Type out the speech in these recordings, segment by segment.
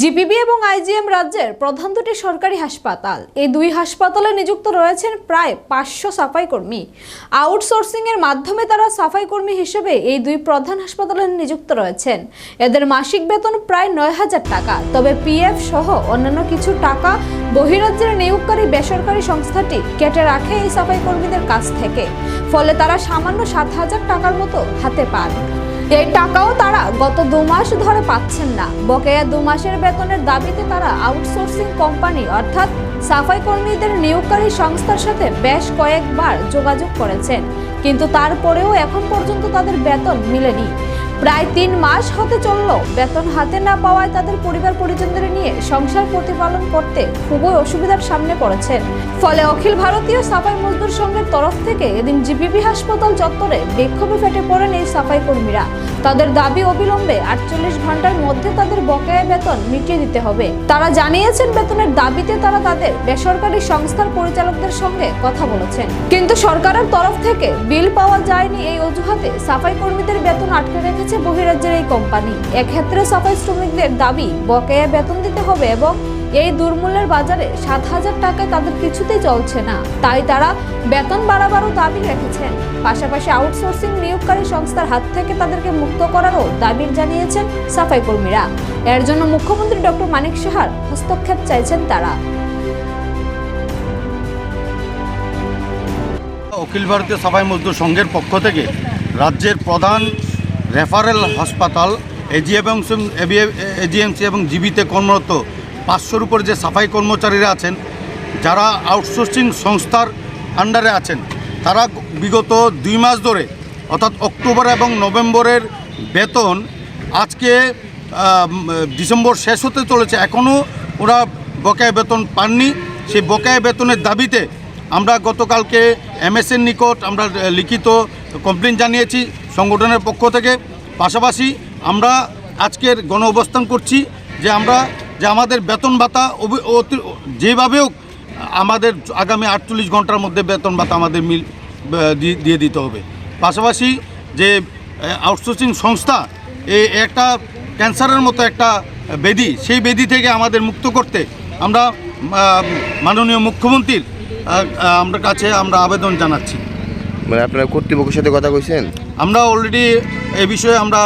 GPB এবং IgM রাজ্যের প্রধান দুটি সরকারি হাসপাতাল। এই দুই হাসপাতালে নিযুক্ত রয়েছেন প্রায় পাঁচশো সাফাই কর্মী। আউটসোর্সিং এর মাধ্যমে তারা সাফাই কর্মী হিসেবে এই দুই প্রধান হাসপাতালে নিযুক্ত রয়েছেন। এদের মাসিক বেতন প্রায় নয় হাজার টাকা। তবে পিএফ সহ অন্যান্য কিছু টাকা বহিরাজ্যের নিয়োগকারী বেসরকারি সংস্থাটি কেটে রাখে এই সাফাই কর্মীদের কাছ থেকে। ফলে তারা সামান্য সাত হাজার টাকার মতো হাতে পান। এই টাকাও তারা গত দু মাস ধরে পাচ্ছেন না। বকেয়া দু মাসের বেতনের দাবিতে তারা আউটসোর্সিং কোম্পানি অর্থাৎ সাফাই কর্মীদের নিয়োগকারী সংস্থার সাথে বেশ কয়েকবার যোগাযোগ করেছেন। কিন্তু তারপরেও এখন পর্যন্ত তাদের বেতন মিলেনি। প্রায় তিন মাস হতে চলল। বেতন হাতে না পাওয়ায় তাদের পরিবার পরিজনদের নিয়ে সংসার প্রতিপালন করতে খুবই অসুবিধার সামনে পড়েছেন ফলে অখিল ভারতীয় সাফাই মজদুর সংঘের তরফ থেকে এদিন জিবিপি হাসপাতাল চত্বরে বিক্ষোভে ফেটে পড়েন এই সাফাই কর্মীরা। তাদের দাবি অবিলম্বে আটচল্লিশ ঘণ্টার মধ্যে তাদের বকেয়া বেতন মিটিয়ে দিতে হবে। তারা জানিয়েছেন, বেতনের দাবিতে তারা তাদের বেসরকারি সংস্থার পরিচালকদের সঙ্গে কথা বলেছেন। কিন্তু সরকারের তরফ থেকে বিল পাওয়া যায়নি এই অজুহাতে সাফাই কর্মীদের বেতন আটকে রেখেছে বহিরাজ্যের এই কোম্পানি। এক্ষেত্রে সাফাই শ্রমিকদের দাবি, বকেয়া বেতন দিতে হবে এবং এই দুর্মূল্যের বাজারে সাত হাজার টাকায় তাদের কিছুতেই চলছে না। তাই তারা বেতন বাড়াবারও দাবি রেখেছেন। পাশাপাশি আউটসোর্সিং নিয়োগকারী সংস্থার হাত থেকে তাদেরকে মুক্ত করারও দাবি জানিয়েছেন সাফাই কর্মীরা। এর জন্য মুখ্যমন্ত্রী ডক্টর মানিক সাহার হস্তক্ষেপ চাইছেন তারা। অখিল ভারতীয় সাফাই মজদুর সংঘের পক্ষ থেকে রাজ্যের প্রধান রেফারেল হাসপাতাল এজিএমসি এজিএমসি এবং জিবিতে কর্মরত। পাঁচশোর উপর যে সাফাই কর্মচারীরা আছেন, যারা আউটসোর্সিং সংস্থার আন্ডারে আছেন, তারা বিগত দুই মাস ধরে, অর্থাৎ অক্টোবর এবং নভেম্বরের বেতন আজকে ডিসেম্বর শেষ হতে চলেছে। এখনও ওরা বকেয়া বেতন পাননি। সেই বকেয়া বেতনের দাবিতে আমরা গতকালকে এমএসএর নিকট আমরা লিখিত কমপ্লেন জানিয়েছি সংগঠনের পক্ষ থেকে। পাশাপাশি আমরা আজকের গণ অবস্থান করছি যে আমরা যে আমাদের বেতন ভাতা যেভাবে হোক, আমাদের আগামী আটচল্লিশ ঘণ্টার মধ্যে বেতন ভাতা আমাদের মিল দিয়ে- দিতে হবে। পাশাপাশি যে আউটসোর্সিং সংস্থা এই একটা ক্যান্সারের মতো একটা বেদি, সেই বেদি থেকে আমাদের মুক্ত করতে আমরা মাননীয় মুখ্যমন্ত্রীর আমরা কাছে আমরা আবেদন জানাচ্ছি। মানে আপনারা কর্তৃপক্ষের সাথে কথা কইছেন? আমরা অলরেডি এ বিষয়ে আমরা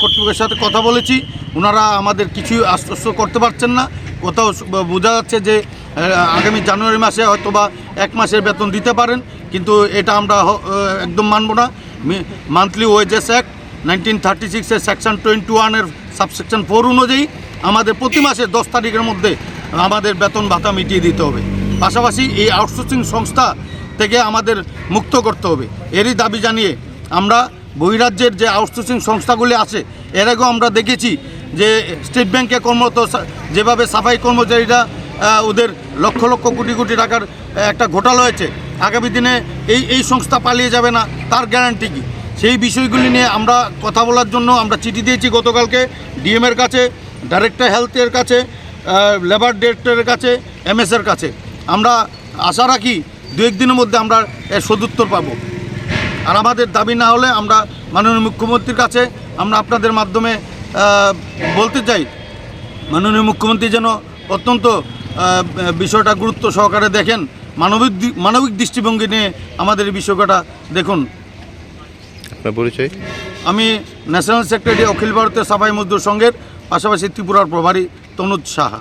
কর্তৃপক্ষের সাথে কথা বলেছি। ওনারা আমাদের কিছুই আশ্বস্ত করতে পারছেন না। কোথাও বোঝা যাচ্ছে যে আগামী জানুয়ারি মাসে হয়তো বা এক মাসের বেতন দিতে পারেন, কিন্তু এটা আমরা একদম মানব না। Monthly wages act nineteen thirty সিক্সের সেকশন টোয়েন্টি ওয়ানের সাবসেকশন ফোর অনুযায়ী আমাদের প্রতি মাসে দশ তারিখের মধ্যে আমাদের বেতন ভাতা মিটিয়ে দিতে হবে। পাশাপাশি এই আউটসোর্সিং সংস্থা থেকে আমাদের মুক্ত করতে হবে। এরই দাবি জানিয়ে আমরা বহিরাজ্যের যে আউটসোর্সিং সংস্থাগুলি আছে, এর আগেও আমরা দেখেছি যে স্টেট ব্যাংকে কর্মরত যেভাবে সাফাই কর্মচারীরা ওদের লক্ষ লক্ষ কোটি কোটি টাকার একটা ঘোটালা হয়েছে, আগামী দিনে এই এই সংস্থা পালিয়ে যাবে না, তার গ্যারান্টি কী? সেই বিষয়গুলি নিয়ে আমরা কথা বলার জন্য আমরা চিঠি দিয়েছি গতকালকে ডিএমের কাছে, ডাইরেক্টর হেলথের কাছে লেবার ডিরেক্টরের কাছে এমএসের কাছে। আমরা আশা রাখি দু একদিনের মধ্যে আমরা এর সদুত্তর পাবো। আর আমাদের দাবি না হলে আমরা মাননীয় মুখ্যমন্ত্রীর কাছে আমরা আপনাদের মাধ্যমে বলতে চাই মাননীয় মুখ্যমন্ত্রী যেন অত্যন্ত বিষয়টা গুরুত্ব সহকারে দেখেন মানবিক মানবিক দৃষ্টিভঙ্গি নিয়ে আমাদের এই বিষয়টা দেখুন। আপনার পরিচয়? আমি ন্যাশনাল সেক্রেটারি অখিল ভারতীয় সাফাই মজদুর সংঘের পাশাপাশি ত্রিপুরার প্রভারী তনুজ সাহা।